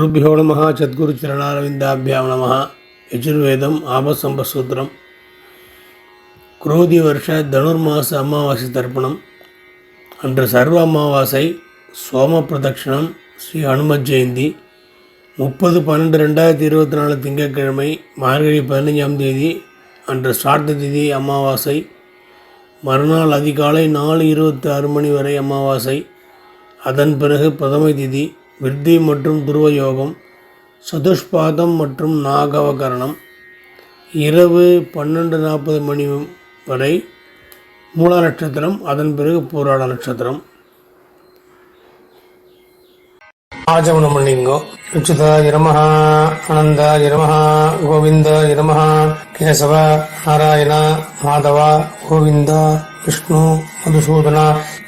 గురుభ్యో నమ சத்குரு చరణారవిందాభ్యాం నమ యజుర్వేదం ఆపసంపసూత్రం குரோதி வருஷ தனுர்மாச அமாவாசை தர்ப்பணம் அன்று சர்வ அமாவாசை சோம பிரதட்சணம் ஸ்ரீ ஹனுமத் ஜெயந்தி। முப்பது பன்னெண்டு ரெண்டாயிரத்தி இருபத்தி நாலு திங்கட்கிழமை மார்கழி பதினஞ்சாம் தேதி அன்று ஸ்ரார்த்த திதி அமாவாசை। மறுநாள் அதிகாலை நாலு இருபத்தி ஆறு மணி வரை அமாவாசை। அதன் பிறகு பிரதம திதி விருத்தி மற்றும் துருவ யோகம் சதுஷ்பாதம் மற்றும் நாகவகரணம் இரவு பன்னெண்டு நாற்பது மணி வரை மூல நட்சத்திரம் அதன் பிறகு பூராட நட்சத்திரம். ஆஜமனம் பண்ணிங்கோ உச்சிதாய இரமஹா அனந்தா இரமஹா கோவிந்தா இரமஹா கேசவ நாராயணா மாதவா கோவிந்தா. விஷ்ணு மதுசூதனா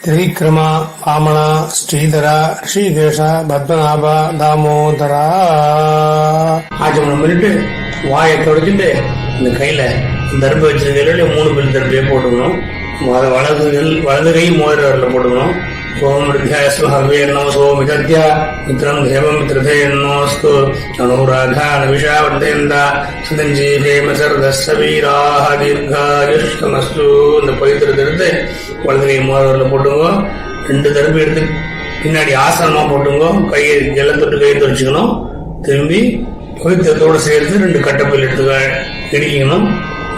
திரிவிக்ரம வாமன ஸ்ரீதரா ஸ்ரீகேஷா பத்மநாப தாமோதரா. ஆஜமனம் பண்ணிட்டு வாயை தொடச்சிட்டு இந்த கையில தர்பு வச்சிருக்கையில மூணு பில் தர்பையை போட்டுக்கணும். வலது வலது கை மோதிர வரல போட்டுக்கணும். ஓம் வித்யாஸ்மஹவே நமசோ மிதத்ய மித்ரம் தேவமித்ரதே நமஸ்து அனுராதா வீராக தீர்காயுஷ்கமஸ்து இந்த பவித்திரத்தை எடுத்து வலது கை போட்டுங்க ரெண்டு தரப்பு எடுத்து பின்னாடி ஆசனமா போட்டுங்க கையை ஜெல்லத்தொட்டு கையை துடைச்சிக்கணும் திரும்பி பவித்திரத்தோடு சேர்த்து ரெண்டு கட்டப்பில் எடுத்து இடிக்கணும்.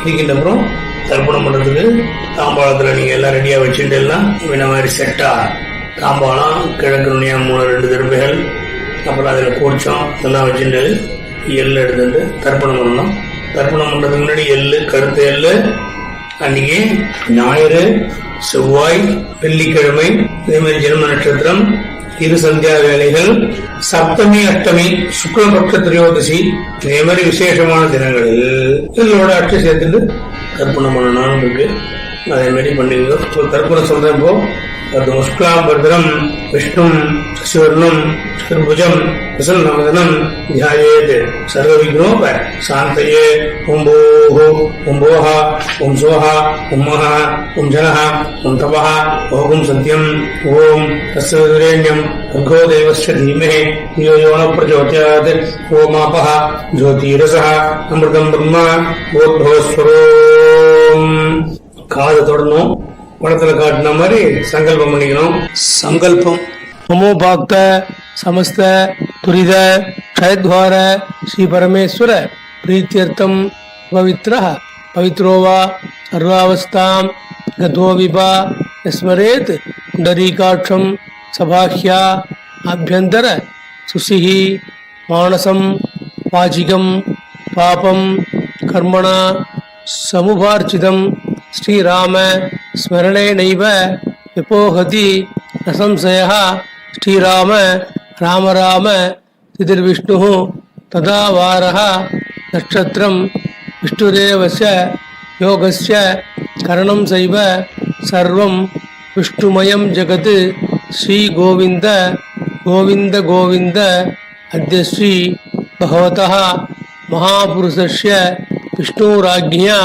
இடிக்கின்ற அப்புறம் தர்ப்பணம் பண்ணுறதுக்கு தாம்பாளத்தில் நீங்கள் எல்லாம் ரெடியாக வச்சுட்டு எல்லாம் இந்த மாதிரி செட்டாக தாம்பாளம் கிழக்கு நுனியா மூணு ரெண்டு திருப்பைகள் அப்புறம் அதில் கூச்சம் எல்லாம் வச்சுட்டு எள்ளு எடுத்துட்டு தர்ப்பணம் பண்ணணும். தர்ப்பணம் பண்ணுறதுக்கு முன்னாடி எள்ளு கருத்து எள்ளு அன்னைக்கு ஞாயிறு செவ்வாய் வெள்ளிக்கிழமை இதே மாதிரி ஜென்ம நட்சத்திரம் இரு சந்தியா வேலைகள் சப்தமி அஷ்டமி சுக்லபக்ஷ திரையோதசி இதே மாதிரி விசேஷமான தினங்களில் இதோட அட்சை சேர்த்துட்டு தர்ப்பணம் பண்ணணும் இருக்கு அதே மாதிரி பண்ணிங்க இப்போ தர்ப்பணம் சொல்றேன் இப்போ அது முஷ்கலாம் பத்ரம் விஷ்ணும் சசிவர்ணம் சதுர்புஜம் பிரசன்னவதனம் ध्यायेत् सर्वविघ्नोप शान्तये ॐ भोः ॐ भोः ॐ स्वः ॐ महः ॐ जनः ॐ तपः ॐ सत्यम् ॐ तस्य विरेण्यम् भर्गो देवस्य धीमहि धियो यो न प्रचोदयात् ओमापः ज्योतिरसः अमृतम् ब्रह्म भूद्भवस्वरोम् காது தொடணும் படத்துல காட்டின மாதிரி சங்கல்பம் பண்ணிக்கணும். சங்கல்பம். மமோபாக்த சமஸ்த துரித ஷயத்வார ஸ்ரீ பரமேஸ்வர பிரீத்தியர்த்தம் பவித்ர பவித்ரோவா சர்வாவஸ்தாம் கதோவிபா ஸ்மரேத் புண்டரீகாட்சம் சபாஹ்யா அபியந்தர சுசிஹி மானசம் வாச்சிகம் பாபம் கர்மணா சமுபார்ச்சிதம் ஸ்ரீராம ஸ்மரணே ஸ்மரணேனைவ விபோகதி நசம்சய ஸ்ரீராம ராம ராம திதிர்விஷ்ணு ததா வாரः நட்சத்திரம் விஷ்ணுரேவஸ்ய யோகஸ்ய கரணம் செய்வ சர்வம் விஷ்ணுமயம் ஜெகத். ஸ்ரீ கோவிந்த கோவிந்த கோவிந்த அத்ய ஸ்ரீ விஷ்ணுராஜ்யா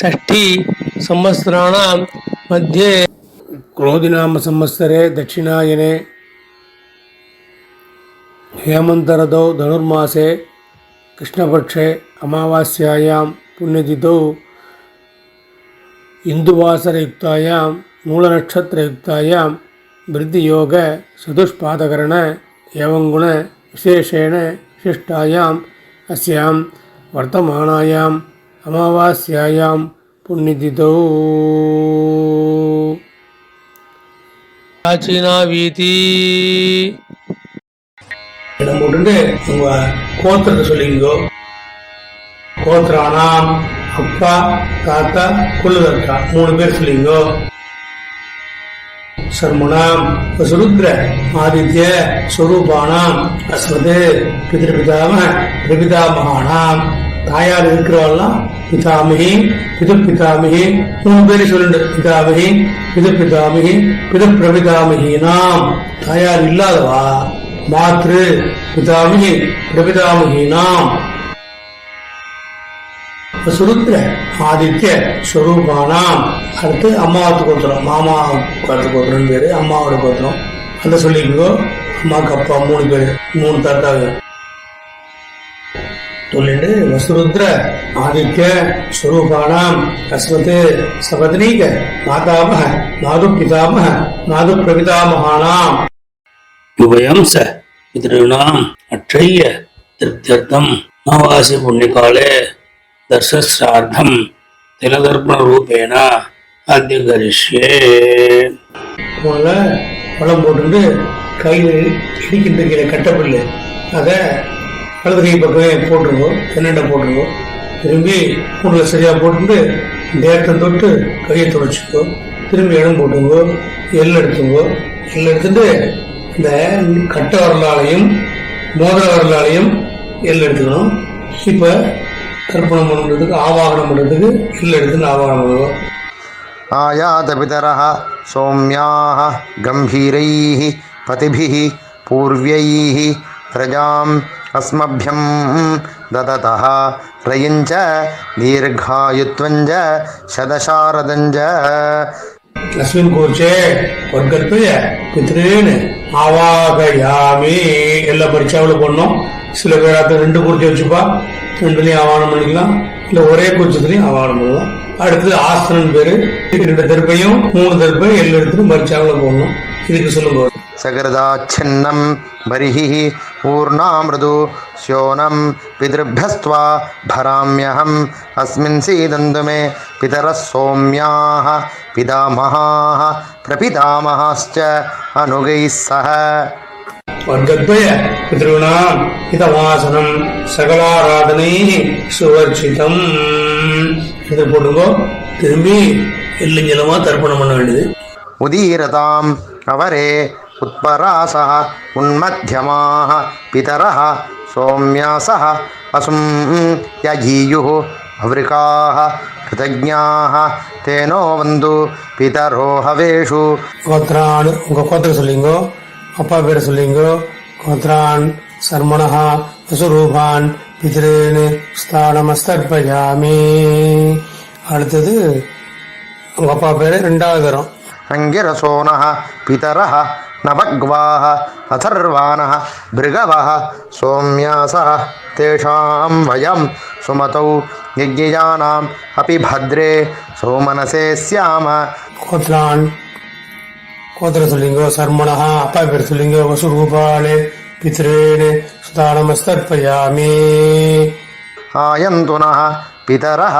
षष्ठी संवत्सराणां मध्ये क्रोधिनाम संवत्सरे दक्षिणायने हेमन्तरदौ धनुर्मासे कृष्णपक्षे अमावास्यायां पुण्यतिथौ इन्दुवासरयुक्तायां मूलनक्षत्रयुक्तायां वृद्धियोग चतुष्पादकरण एवं गुण विशेषेण विशिष्टायाम् अस्यां அமாவாஸ்யாயாம் புண்ணிதிதோ. காச்சினா வீதி இடம் போட்டு உங்க கோத்திரத்தை சொல்லிங்கோ கோத்திரானாம் அப்பா தாத்தா குலதர்கா மூணு பேர் சொல்லிங்கோ சர்மணாம் வசுருத்ர ஆதித்ய ஸ்வரூபானாம் அஸ்மதே பிதிருபிதாம பிதாமகானாம் தாயார் இருக்கிறவெல்லாம் பிதாமகி பிது மூணு பேரு சொல்லுண்டு பிதாமகி பிது பிதாமகி நாம். தாயார் இல்லாதவா? மாத்ரு பிதாமகி பிரபிதாமகினாம் சுருத்ர ஆதித்ய ஸ்வரூபானாம். அடுத்து அம்மாவுக்கு கோத்திரம் மாமா கோத்திர கோத்திரம் பேரு அம்மாவோட கோத்திரம் அந்த சொல்லிக்கோ. அம்மாவுக்கு அப்பா மூணு பேரு மூணு தாத்தாவு தொழிலு வசுருத்ர ஆதித்ய ஸ்வரூபானாம் கஸ்மத் சபத்னீக மாதாமக நாது பிதாமக நாது பிரபிதாமகானாம் யுவயம்ச பிதிருணாம் அற்றைய திருப்தியர்த்தம் நவாசி புண்ணியகாலே தர்ஷார்த்தம் திலதர்ப்பண ரூபேண அத்தியகரிஷ்யே போல பழம் போட்டுட்டு கையில் இடிக்கின்ற கீழே கட்டப்பில்லை அதை வலது கை பக்கமே போட்டுருவோம் தென்னண்டை போட்டுருவோம் திரும்பி மூணில் சரியா போட்டுட்டு தேட்டை தொட்டு கையை துடைச்சிக்கோ திரும்பி இடம் போட்டுங்கோ எள் எடுத்துங்கோ எள் எடுத்துட்டு இந்த கட்ட வரலாலையும் மோதிர வரலாலையும் எள் எடுத்துக்கணும் இப்போ தர்ப்பணம் பண்ணுறதுக்கு ஆவாகனம் பண்ணுறதுக்கு எள் எடுத்துன்னு ஆவாகனம் பண்ணுவோம் आयातपितरः सौम्याः गम्भीरैः पतिभिः पूर्व्यैः प्रजाम् अस्मभ्यं ददतः रयिञ्च दीर्घायुत्वञ्च शतशारदञ्च லக்ஷ்மன் கோச்சே வர்க்கத்துய பித்ருன்னு ஆவாகயாமி எல்லா பரீட்சாவில் பண்ணோம் சில பேர் அதை ரெண்டு குறிச்சி வச்சுப்பா ரெண்டுலையும் ஆவானம் பண்ணிக்கலாம் இல்ல ஒரே குறிச்சத்துலையும் ஆவானம் பண்ணலாம் அடுத்தது ஆஸ்தனன் பேரு ரெண்டு தருப்பையும் மூணு தருப்பையும் எல்லாம் எடுத்துட்டு பரீட்சாவில் போடணும் இதுக்கு சொல்லுங்க सकृदाच्छिन्नं बर्हिः ऊर्णामृदु स्योनं पितृभ्यस्त्वा भराम्यहम् अस्मिन् सीदन्तु मे पितरः सौम्याः पितामहाः प्रपितामहाश्च अनुगैः सह வர்க்கத்வய பித்ருணாம் இதவாசனம் சகலாராதனை சுவர்ச்சிதம் இது போட்டுங்கோ திரும்பி எல்லுஞ்சலமா தர்ப்பணம் பண்ண வேண்டியது उदीरताम् अवरे उत्परासः उन्मध्यमाः पितरः सौम्यासः असुं यजीयुः अवृकाः कृतज्ञाः तेनो वन्दु पितरो हवेषु கோத்ரான் உங்க கோத்திரம் சொல்லிங்கோ அப்பா பேரை சொல்லிங்கோ கோத்ரான் சர்மணஹா வசுரூபான் பித்ருன்னு ஸ்தானமஸ்தர்ப்பயாமி அடுத்தது உங்க அப்பா பேரு ரெண்டாவது தரம் अङ्गिरसोनः पितरः नभग्वाः अथर्वाण भृगव सौम्यासः तेषां वयं सुमतौ यज्ञयानाम् अपि भद्रे सौमनसे स्याम। गोत्रान् गोत्रतुलिङ्गो सर्मणः अपकृतुलिङ्गो वसुरूपाणे पितॄन् सुदानमस्तर्पयामि आयंतु नः पितरः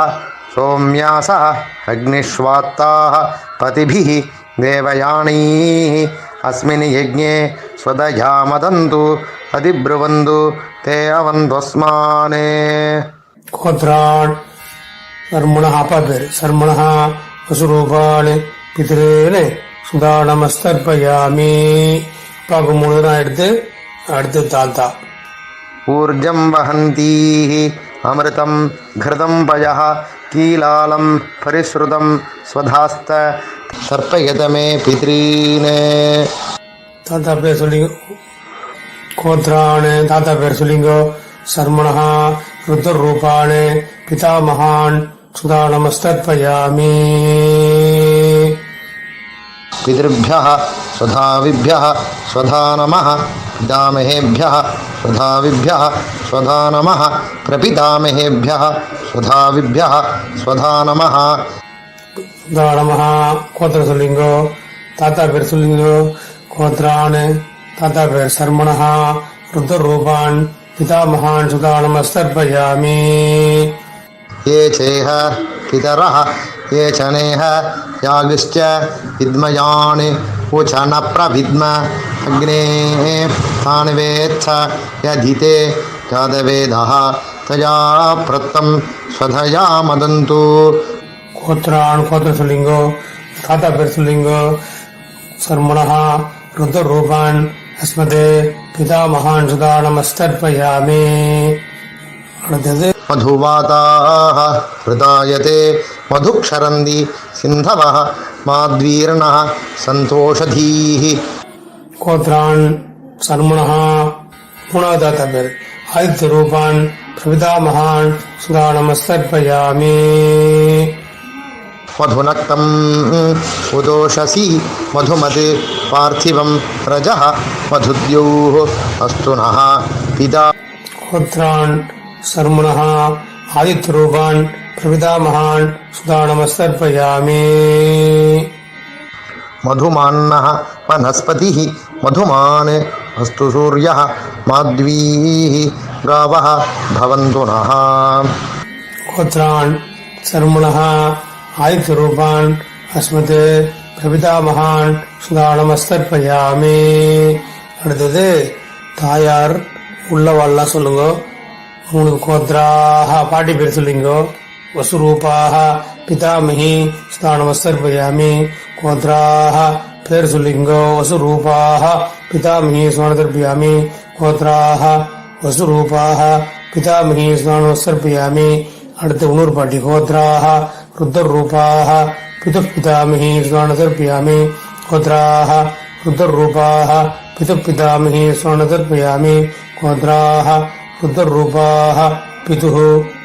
सौम्यासः अग्निष्वात्ताः पतिभिः देवयाणीः अस्मिन् यज्ञे स्वदया मदन्तु अधिब्रुवन्तु ते अवन्त्वस्मान् கோத்ரான் சர்மணஹா அப்பா பேர் சர்மணஹா வசுரூபான் பித்ருன்னு சுதானமஸ்தர்ப்பயாமி அப்பாவுக்கு மூணு தான் எடுத்து அடுத்து தாத்தா ऊर्जं वहन्तीः अमृतं घृतं पयः கீலாலம் பரிஸ்ருதம் ஸ்வதாஸ்த சர்ப்பயதமே பித்ரீனே. தாத்தா பேர் சொல்லிங்க. கோத்ரானு தாத்தா பேர் சொல்லிங்கோ. சர்மணா ருத்தர் ரூபானு பிதாமகான் சுதா நமஸ்தர்ப்பயாமி பிதிருபிய ஸ்வதாவிபிய ஸ்வதா நம பிதாமகேபிய ஸ்வதாவிபிய ஸ்வதா நம பிரபிதாமகேபிய स्वधाविभ्यः स्वधा नमः சுதானமஹா கோத்திரம் சொல்லிங்கோ தாத்தா பேர் சொல்லிங்கோ கோத்ரான் தாத்தா பேர் சர்மணஹா ருத்ரூபான் பிதாமகான் சுதானமஸ்தர்ப்பயாமி ये चेह पितरः ये च नेह यागिश्च विद्मयान् उच न प्रविद्म अग्ने तान् वेत्थ यधिते जातवेदः लिङ्गो दातरूपान् अस्मदे पितामहान् सुमस्तर्पयामेताः हृदायते मधुक्षरन्ति सिन्धवः माद्वीर्णः सन्तोषधीः। गोत्रान् सर्मणः पुनः दातव्यम् आदित्यरूपान् कविता महान प्रविदामहान् सुदानमस्तर्पयामि। मधुनक्तम् उदोषसी मधुमते पार्थिवं रजः मधुद्योः अस्तु नः पिता। होत्रान् सर्मुणः आदित्यरूपान् प्रविदामहान् सुदानमस्तर्पयामि। मधुमान्नः वनस्पति मधुमान् अस्तु सूर्यः माध्वीः गावः भवन्तु नः கோத்ரான் சர்மணः ஆதித்ய ரூபான் அஸ்மத் பிரபிதாமகான் சுதா நமஸ்தர்ப்பயாமி அடுத்தது தாயார் உள்ளவாள்லாம் சொல்லுங்க மூணு கோத்ராக பாட்டி பேர் சொல்லுங்க வசுரூபாக பிதாமகி சுதா நமஸ்தர்ப்பயாமி கோத்ராக பேர் சொல்லுங்க வசுரூபாக பிதாமகி சுதானதர்ப்பயாமி கோத்ராக வசுரூபாக பிதாமகி சுதானமஸ்தர்ப்பயாமி அடுத்து இன்னொரு பாட்டி கோத்ராக ருத்ரரூபாக பிது பிதாமகி சுதானதர்ப்பயாமி கோத்ராக ருத்ரரூபாக பிது பிதாமகி சுதானதர்ப்பயாமி கோத்ராக ருத்ரரூபாக பிது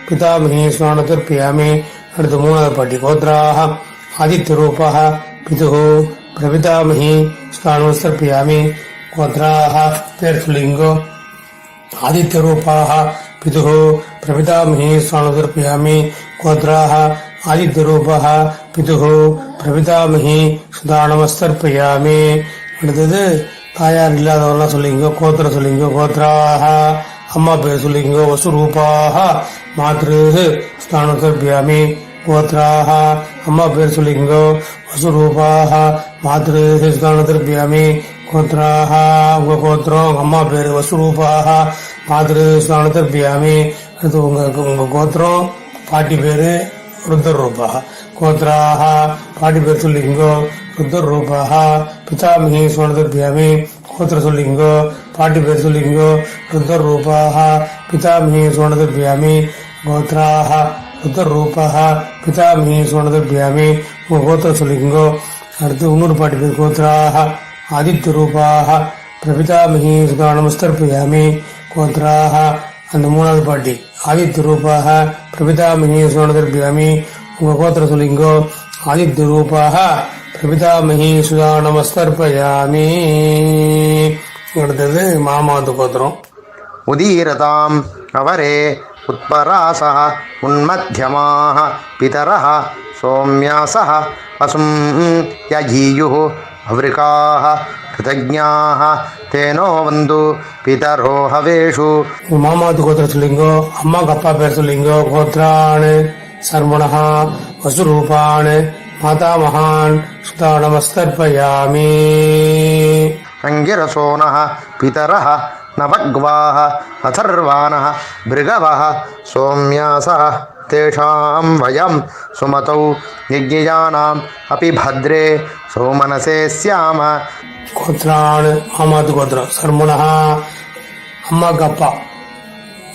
பிதாமகி சுதானதர்ப்பயாமி அடுத்து மூணாவது பாட்டி கோத்ராக ஆதித்யரூபாக பிது பிரபிதாமகி சுதானமஸ்தர்ப்பயாமி கோத்ராக பேர் சொல்லிங்கோ आदित्यरूपाः पितुः प्रपितामही स्वानुदर्पयामि गोत्राः ஆதித்யரூபः பிதுகு பிரபிதாமகி சுதானமஸ்தர்ப்பயாமி அடுத்தது தாயார் இல்லாதவரெல்லாம் சொல்லிங்க கோத்திர சொல்லிங்க கோத்ராக அம்மா பேர் சொல்லிங்க வசுரூபாக மாத்ரு ஸ்தானத்தர்ப்பயாமி கோத்ராக அம்மா பேர் சொல்லிங்க வசுரூபாக மாத்ரு ஸ்தானத்தர்ப்பயாமி கோத்ராக உங்க கோத்திரம் அம்மா பேர் வசுரூபாக மாத்ரு ஸ்தானத்தர்ப்பயாமி அது உங்க உங்க கோத்திரம் பாட்டி பேரு ருத்ரரூபாக கோத்ராக பாட்டி பேர் சொல்லிங்கோ ருத்தர் ருத்ரரூபாக பிதாமகி சுவனதர்பியாமி கோத்திர சொல்லிங்கோ பாட்டி பேர் சொல்லிங்கோ ருத்தர் ருத்ரரூபாக பிதாமகி சுவனதர்பியாமி கோத்ராக ருத்ரரூபாக பிதாமகி சுவனதர்பியாமி உங்க கோத்திர சொல்லிங்கோ அடுத்து இன்னொரு பாட்டி பேர் கோத்ராக ஆதித்ய ரூபாக பிரபிதாமகி சுதானமஸ்தர்ப்பயாமி கோத்ராக அந்த மூணாவது பாட்டி ஆதித்ய ரூபாக பிரபிதாமகி சுதானதர்பியாமி உங்க கோத்திர சொல்லிங்கோ ஆதித்ய ரூபாக பிரபிதாமகி சுதானமஸ்தர்ப்பயாமி அடுத்தது மாமாவது கோத்திரம் उदीरताम् अवरे उत्परासः उन्मध्यमाः पितरः सौम्यासः పశుం యజీయు భవృకా కృతజ్ఞా తేనో వందు పితరో హవేషు. ఉమామాతి గోత్రతులింగో అమ్మ గప్ప పేరుతులింగో గోత్రాణి సర్వణ వసురూపాణి మాతామహాన్ సుతానమస్తర్పయామి సంగిరసోన పితర నవగ్వాహ అథర్వాణ భృగవ సోమ్యాస तेषां वयं सुमतौ यज्ञयानाम् अपि भद्रे सोमनसे स्याम। गोत्रान्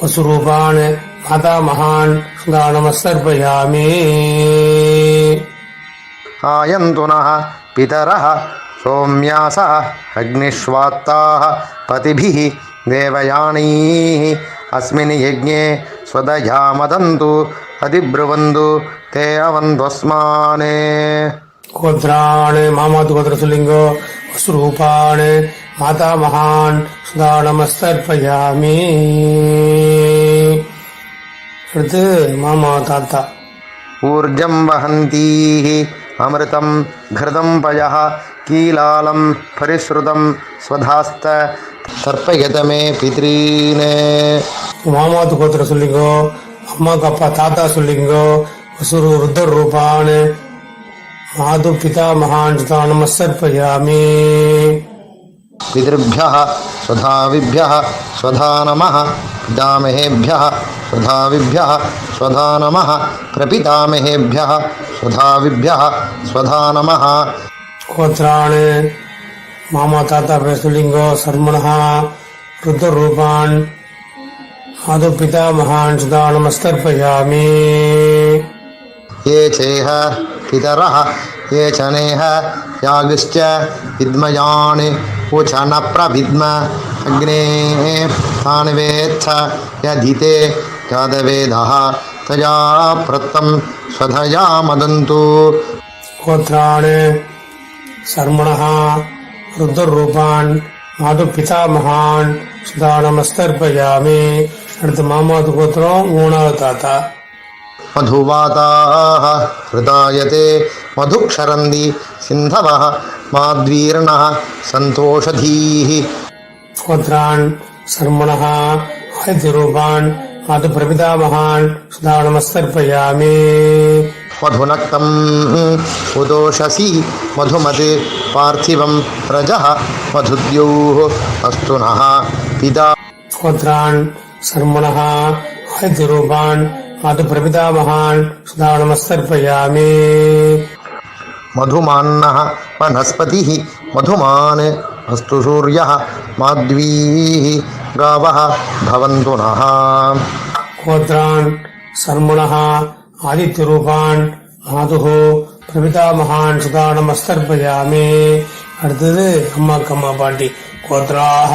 वसुरूपान् मातामहान् सुदानमसर्पयामि आयन्तु नः पितरः सोम्यासः अग्निष्वात्ताः पतिभिः देवयानीः। ಅಸ್ಮಿನ್ ಯಜ್ಞೆ ಸ್ವದಯಾ ಮದಂತು ಅಧಿಬ್ರುವಂದು ತೇ ಅವಂದ್ವಸ್ಮಾನೇ ಗೋತ್ರಾಣೆ ಮಾಮಾತು ಗೋತ್ರಸುಲಿಂಗೋ ಸ್ವರೂಪಾಣೆ ಮಾತಾ ಮಹಾನ್ ಸುಧಾ ನಮಸ್ತರ್ಪಯಾಮಿ அடுத்து மாமா தாத்தா ஊர்ஜம் வகந்தீஹி அமிர்தம் கிருதம் பய கீலாலம் பரிஸ்ருதம் ஸ்வதாஸ்த तर्पयत मे पितॄन् மாமாவது கோத்திரம் சொல்லிங்கோ அம்மாக்கு அப்பா தாத்தா சொல்லிங்கோ வசுரு ருத்ர ரூபான் மாது பிதாமகான் சுதானமஸ்தர்ப்பயாமி पितृभ्यः स्वधाविभ्यः स्वधा नमः पितामहेभ्यः स्वधाविभ्यः स्वधा नमः प्रपितामहेभ्यः स्वधाविभ्यः स्वधा नमः கோத்ரான் மாமா தாத்தா பேர் சொல்லிங்கோ சர்மணா ருத்ரூபான் ஆது பிதாமகான் சுதா நமஸ்தர்ப்பயாமி ये चेह पितरः ये च नेह यागश्च विद्मयान् उच न प्रभिद्म अग्ने तान् वेत्थ यधिते जातवेदः तया प्रत्तं स्वधया मदन्तु கோத்ரான் சர்மணா ருத்ரூபான் மாது பிதாமகான் சதா நமஸ்தர்பயாமி அடுத்து மாமாவது கோத்திரம் மூணாவது தாத்தா. மதுவாதாக ஹிருதாயதே மதுக்ஷரந்தி சிந்தவ மாத்வீரண சந்தோஷதீஹி. கோத்ரான் சர்மணா ஆதிரூபான் மாது பிரபிதாமகான் சதா நமஸ்தர்பயாமி மதுநக்தம் உதோஷசி மதுமது పార్థివం రజ మధుద్యౌ అస్తు పిదా గోత్రాన్ సర్మణ ఆదిరూపాన్ మధు ప్రపితామహాన్ సుధానమస్తర్పయామి మధుమాన్న వనస్పతి మధుమాన్ అస్తు సూర్య మాధ్వీ గావ భవంతు నః గోత్రాన్ సర్మణ ఆదిత్యరూపాన్ మాధు பிரபிதா மகான் சுதா நமஸ்தர்பயாமே. அடுத்தது அம்மாக்கு அம்மா பாட்டி கோத்ராக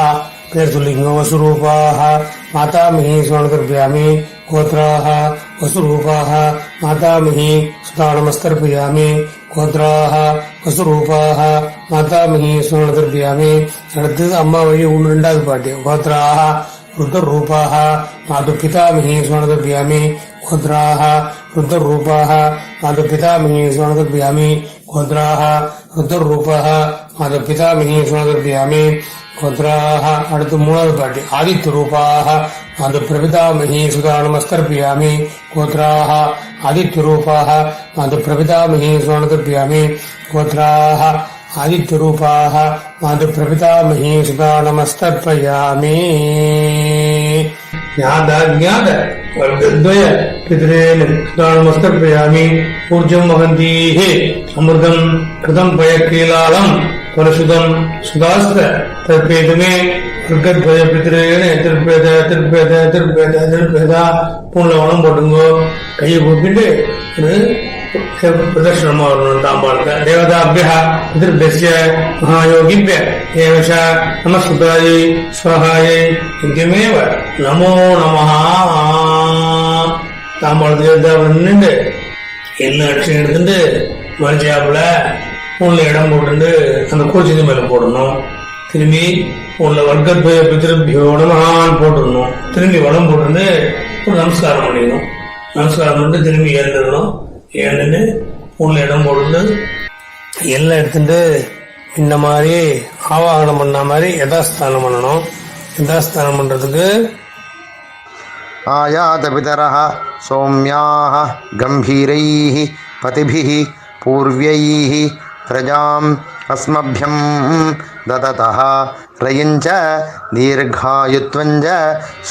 பேர் சொல்லிக்கணும் வசுரூபாக மாதாமிகி சுவனதர்பயாமே கோத்ராக வசுரூபாக மாதாமிகி சுதா நமஸ்தர்பயாமே. கோத்ராக வசுரூபாக மாதாமிகி சுவனதர்பயாமே அடுத்தது அம்மா வழி ஒன்று ரெண்டாவது பாட்டி. கோத்ராக ருத்ரூபாக மாது பிதாமிகி சுவனதர்பயாமே गोत्राः रुद्ररूपाः मातुपितामही स्वर्णदर्भयामि गोत्राः रुद्ररूपाः मातुपितामही स्वर्णदर्भयामि गोत्राः அடுத்து மூணாவது பாட்டி ஆதித்ய ரூபாக அது பிரபிதாமகி சுதா நமஸ்தர்பியாமி கோத்ராக ஆதித்ய ரூபாக அது பிரபிதாமகி சுவனதர்பியாமி கோத்ராக आदित्यरूपाः मातुप्रपितामही सुता नमस्तर्पयामि ज्ञाताज्ञात वर्गद्वय पितरेण सुता नमस्तर्पयामि ऊर्जं वहन्तीः अमृतम् कृतम् पयकीलालम् परशुदम् सुदास्त तर्पेतुमे वर्गद्वय पितरेण திருப்பேத திருப்பேத திருப்பேத திருப்பேதா பூண்ல வனம் போட்டுங்கோ கையை கூப்பிட்டு प्रदर्शनम् आवरणं ताम्बाळ्क देवताभ्यः पितृभ्यस्य महायोगिभ्य एव च नमस्कृतायै स्वाहायै नित्यमेव नमो நமः தாம்பாளத்து நின்று என்ன அடிச்சு எடுத்துட்டு மறைச்சாப்புல உள்ள இடம் போட்டு அந்த கோச்சிக்கு மேல போடணும். திரும்பி உள்ள வர்க்கத்வய பித்திருப்பியோ நமகான் போட்டுடணும். திரும்பி வளம் போட்டு ஒரு நமஸ்காரம் பண்ணிடணும். நமஸ்காரம் பண்ணிட்டு திரும்பி எழுந்துடணும் ஏழுன்னு உள்ள இடம் போட்டு எல்லாம் எடுத்துட்டு இந்த மாதிரி ஆவாகனம் பண்ண மாதிரி யதாஸ்தானம் பண்ணணும். யதாஸ்தானம் பண்றதுக்கு ఆయాతపితర సౌమ్యా గంభీరై పతి పూర్వ్యై ప్రజా అస్మభ్యం దదత రయంచ దీర్ఘాయుత్వంజ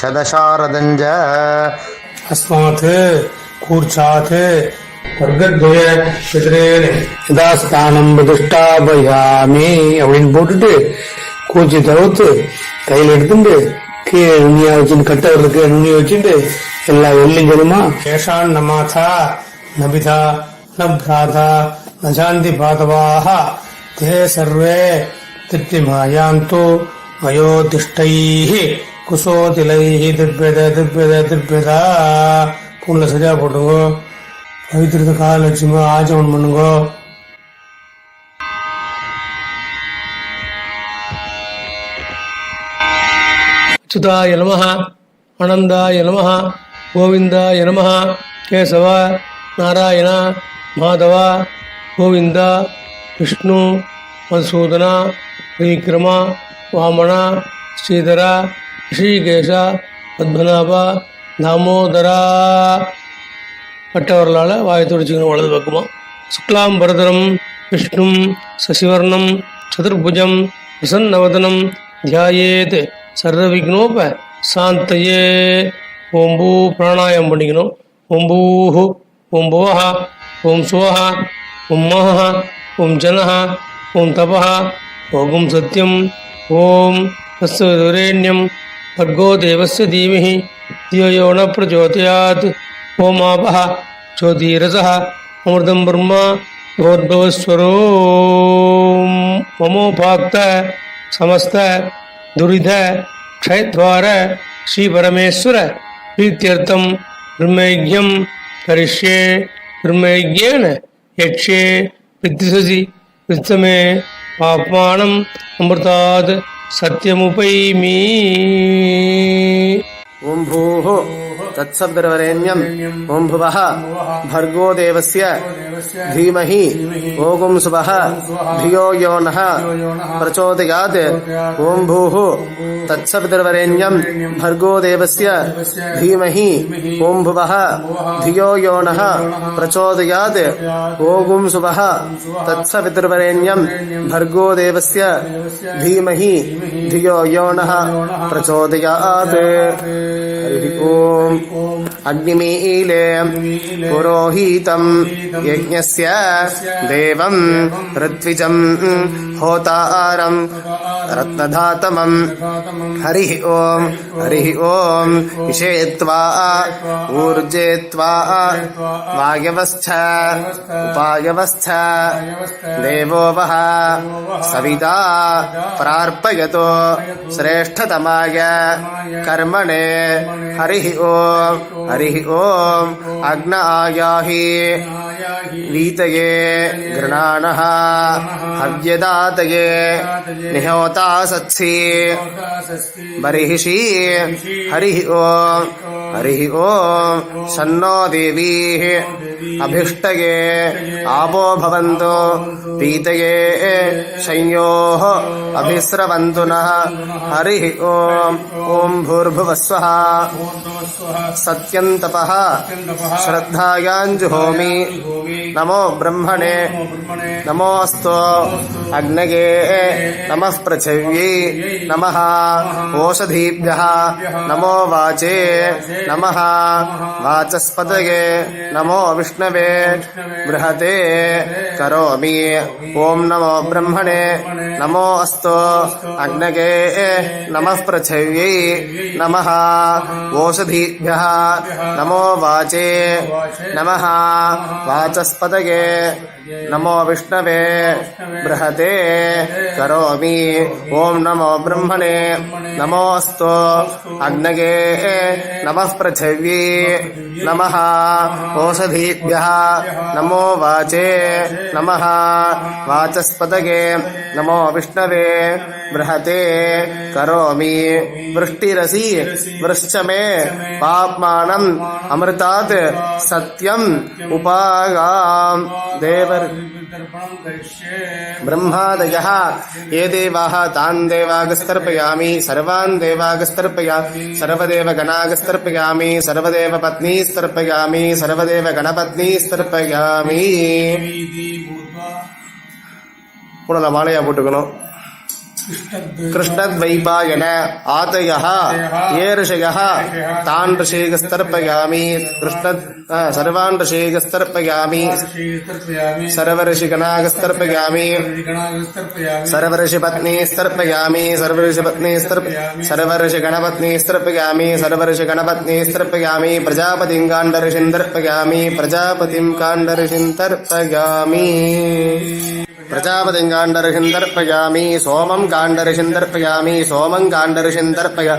శతశారదంజ అస్మాత్ కూర్చాత్ వర్గத்வய பிதிரேனே யதாஸ்தானம் பிரதிஷ்டாபயாமி அப்படின்னு போட்டுட்டு கூச்சி தவிர்த்து கையில் கீழே நுண்ணியா வச்சுட்டு கட்டவர்களுக்கு நுண்ணிய வச்சுட்டு எல்லா வெள்ளியும் சொல்லுமா? கேஷான் நமாதா நபிதா ந நசாந்தி பாதவாக தே சர்வே திருப்தி திட்டிமாயாந்து மயோதிஷ்டைः குசோதிலைः திருப்பேத திருப்பேத திருப்பேதா பூனில் சரியா போட்டுங்கோ. பவித்திரத்தை கால் வச்சுங்க ஆச்சமன் பண்ணுங்கோ. அச்சுதாய நம ஆனந்தாய நம கோவிந்தாய நம கேசவ நாராயண மாதவ கோவிந்தா விஷ்ணு மதுசூதன விக்ரம வாமன ஸ்ரீதர ரிஷிகேஷ பத்மநாப தாமோதரா. பட்டவர்களால் வாயை துடிச்சுக்கணும் வலது பக்கமாக சுக்லாம் பரதரம் விஷ்ணும் சசிவர்ணம் சதுர்புஜம் பிரசன்னவதனம் தியாயேத். சர்வவிக்னோப சாந்தயே ஓம் பூ பிராணாயம் பண்ணிக்கணும் ஓம் பூஹு ஓம் புவஹ ஓம் சுவஹ ஓம் மஹ ஓம் ஜனஹ ஓம் தபஹ ओगुं सत्यम् ॐ तस्य दुरेण्यं भर्गो देवस्य धीमहि धियो यो न प्रचोदयात् ओमापः ज्योतिरसः अमृतं ब्रह्म भगवद्भवस्वरो ममोपाक्त समस्त దురిధ క్షయద్వార శ్రీ పరమేశ్వర ప్రీత్యర్థం బ్రహ్మయజ్ఞం కరిష్యే బ్రహ్మయజ్ఞేన యక్షే విద్యుససి విత్తమే పాప్మానం అమృతాత్ సత్యముపైమీ ॐ भूः तत्सवितर्वरेण्यम् ॐ भुवः भर्गो देवस्य धीमहि ओगुं सुवः धियो यो नः प्रचोदयात् ॐ भूः तत्सवितर्वरेण्यम् भर्गो देवस्य धीमहि ॐ भुवः धियो यो नः प्रचोदयात् ओगुं सुवः तत्सवितर्वरेण्यम् भर्गो देवस्य धीमहि धियो यो नः प्रचोदयात् ஓம் ஓம் अग्निमीले पुरोहितं यज्ञस्य देवं ऋत्विजं होतारं रत्नधातमं हरिः ॐ हरिः ॐ विषेत्वा ऊर्जेत्वा वायवस्थ उपायवस्थ देवो वः सविता प्रार्पयतो श्रेष्ठतमाय कर्मणे हरिः ॐ हरिः ॐ अग्न आयाहि वीतये गृणाणः हव्यदातये निहोता सत्सि बर्हिषि हरिः ॐ हरिः ॐ शन्नो देवीः अभिष्टये आपो भवन्तु पीतये संयोः अभिस्रवन्तु नः हरिः ॐ ॐ भूर्भुवस्वः सत्यन्तपः श्रद्धायाञ्जुहोमि नमो ब्रह्मणे नमोऽस्तु अग्नये नमः पृथिव्यै नमः ओषधीभ्यः नमो वाचे नमः वाचस्पतये नमो विष्णवे बृहते करोमि ॐ नमो ब्रह्मणे नमो अस्तु अग्नये नमः पृथिव्यै नमः ओषधीभ्यः नमो वाचे नमः वाचस्पतये नमो विष्णवे बृहते करोमि ॐ नमो ब्रह्मणे नमो अस्तु अग्नये नमः पृथिव्यै नमः ओषधीभ्यः नमो वाचे नमः वाचस्पतये नमो विष्णवे बृहते करोमि वृष्टिरसि वृश्च मे पाप्मानम् அமிர்தாம் அமிர்தாத் சத்யம் உபாகாம். தேவர் பிரம்மாதய ஏ தேவாக தான் தேவாகஸ்தர்ப்பயாமி சர்வான் தேவாகஸ்தர்ப்பயா சர்வதேவ கணாகஸ்தர்ப்பயாமி சர்வதேவ பத்னி ஸ்தர்ப்பயாமி சர்வதேவ கணபத்னி ஸ்தர்ப்பயாமி கூட மாலையா போட்டுக்கணும். கிருஷ்ணத்வைபாயன ஆதய ஏருஷய தான் ரிஷேகஸ்தர்ப்பயாமி கிருஷ்ண சர்வான் ரிஷேகஸ்தர்ப்பயாமி சர்வரிஷிகணாகஸ்தர்ப்பயாமி சர்வரிஷிபத்னேஸ்தர்ப்பயாமி சர்வரிஷிபத்னேஸ்தர் சர்வரிஷிகணபத்னேஸ்தர்ப்பயாமி சர்வரிஷிகணபத்னேஸ்தர்ப்பயாமி பிரஜாபதிம் காண்டரிஷிந்தர்ப்பயாமி பிரஜாபதிம் காண்டரிஷிந்தர்ப்பயாமி பிரஜாபதிங்காண்டரிஷிந்தர்ப்பயாமி சோமம் காண்டரிஷிந்தர்ப்பயாமி சோமம் காண்டரிஷிந்தர்ப்பய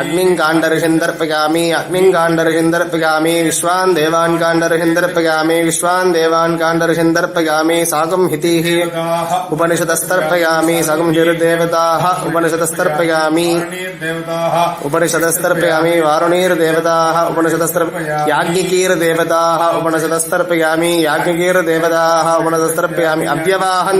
அக்னிங் காண்டரிஷிந்தர்ப்பயாமி அக்னிங் காண்டரிஷிந்தர்ப்பயாமி விஸ்வான் தேவான் காண்டரிஷிந்தர்ப்பயாமி விஸ்வான் தேவான் காண்டரிஷிந்தர்ப்பயாமி சாகம் ஹிதீஹி உபனிஷதஸ்தர்ப்பயாமி சகம் ஹிருதேவதாக உபனிஷதஸ்தர்ப்பயாமி உபனிஷதஸ்தர்ப்பயாமி வாருணீர்தேவதாக உபனிஷதஸ்தர்ப்ப யாஜ்ஞிகீர்தேவதாக உபனிஷதஸ்தர்ப்பயாமி யாஜ்ஞிகீர்தேவதாக உபனிஷதஸ்தர்ப்பயாமி அவ்யவாஹன்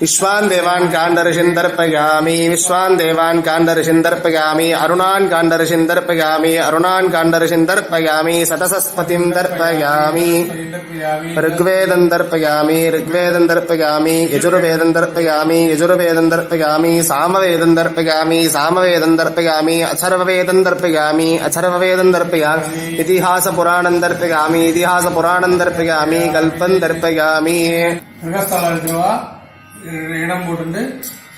விஸ்வான் தேவான் காண்டரிஷின் தர்ப்பயாமி விஸ்வான் தேவான் காண்டரிஷின் தர்ப்பயாமி அருணான் காண்டரிஷின் தர்ப்பயாமி அருணான் காண்டரிஷின் தர்ப்பயாமி சதசஸ்பதிம் தர்ப்பயாமி ருக்வேதம் தர்ப்பயாமி ருக்வேதம் தர்ப்பயாமி யஜுர்வேதம் தர்ப்பயாமி யஜுர்வேதம் தர்ப்பயாமி சாமவேதம் தர்ப்பயாமி சாமவேதம் தர்ப்பயாமி அசர்வவேதம் தர்ப்பயாமி அசர்வவேதம் தர்ப்பயாமி இதிஹாச புராணம் தர்ப்பயாமி இதிஹாச புராணம் தர்ப்பயாமி கல்பம் தர்ப்பயாமி இடம் போட்டு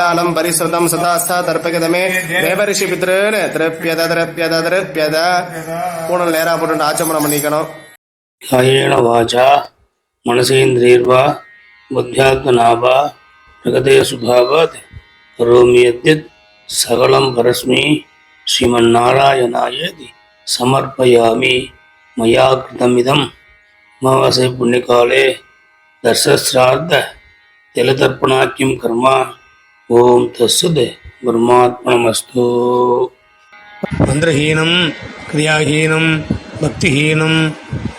कीलालं परिश्रुतं सदा सा तर्पयत मे தேவரிஷி பித்ருன்னு திருப்பியத திருப்பியத திருப்பியத பூணல் நேரா போட்டு ஆச்சமனம் பண்ணிக்கணும் कायेण वाचा मनसेन्द्रियर्वा बुद्ध्यात्मना वा प्रगते स्वभावात् करोमि यद्यत् सकलं परस्मै श्रीमन्नारायणायेति समर्पयामि मया कृतमिदम् अमावास्ये पुण्यकाले दर्शश्राद्ध ஓம் தசுத் பிரமாத்மனமஸ்து. மந்திரஹீனம் கிரியாஹீனம் பக்திஹீனம்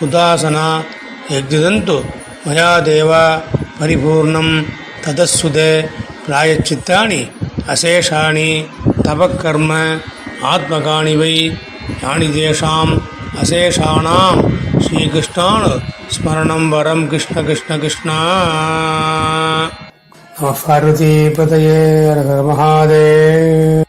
உதாசனா எக்ஜிதந்து மயா தேவா பரிபூர்ணம் ததஸ்சுதே பிராயச்சித்தானி அசேஷாணி தபக்கர்ம ஆத்மகாணிவை யானி தேஷாம் அசேஷானாம் ஸ்ரீகிருஷ்ணான் ஸ்மரணம் வரம் கிருஷ்ண கிருஷ்ண கிருஷ்ணா. நம பார்வதி பதையே ஹர ஹர மகாதேவ்